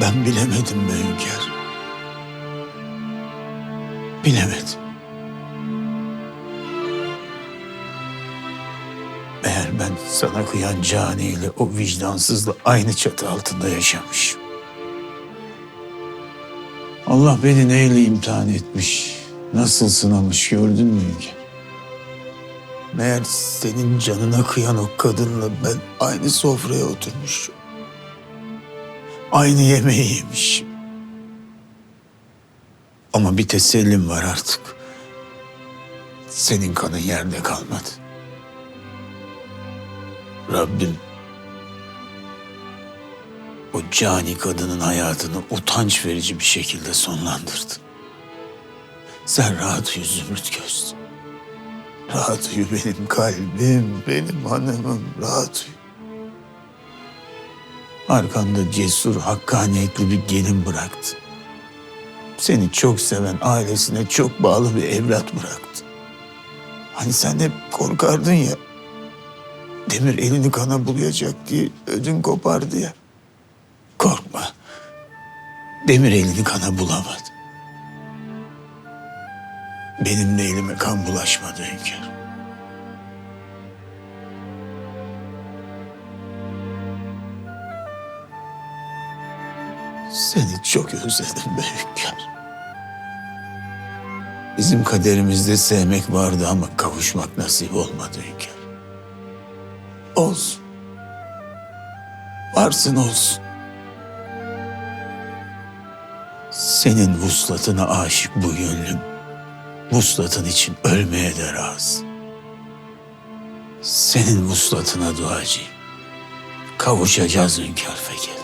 Ben bilemedim be hünkâr. Bilemedim. Meğer ben sana kıyan caniyle o vicdansızla aynı çatı altında yaşamışım. Allah beni neyle imtihan etmiş, nasıl sınamış gördün mü hünkâr? Meğer senin canına kıyan o kadınla ben aynı sofraya oturmuşum. Aynı yemeği yemişim. Ama bir tesellim var artık. Senin kanın yerde kalmadı. Rabbim o cani kadının hayatını utanç verici bir şekilde sonlandırdı. Sen rahat uyu Zümrüt göz. Rahat uyu benim kalbim, benim hanımım rahat uyu. Arkanda cesur, hakkaniyetli bir gelin bıraktı. Seni çok seven, ailesine çok bağlı bir evlat bıraktı. Hani sen hep korkardın ya. Demir elini kana bulayacak diye ödün kopardı ya. Korkma. Demir elini kana bulamadı. Benim de elime kan bulaşmadı hünkâr. Seni çok özledim be hünkâr. Bizim kaderimizde sevmek vardı ama kavuşmak nasip olmadı hünkâr. Olsun. Varsın olsun. Senin vuslatına aşık bu gönlüm. Vuslatın için ölmeye de razı. Senin vuslatına duacıyım. Kavuşacağız hünkâr Fekir.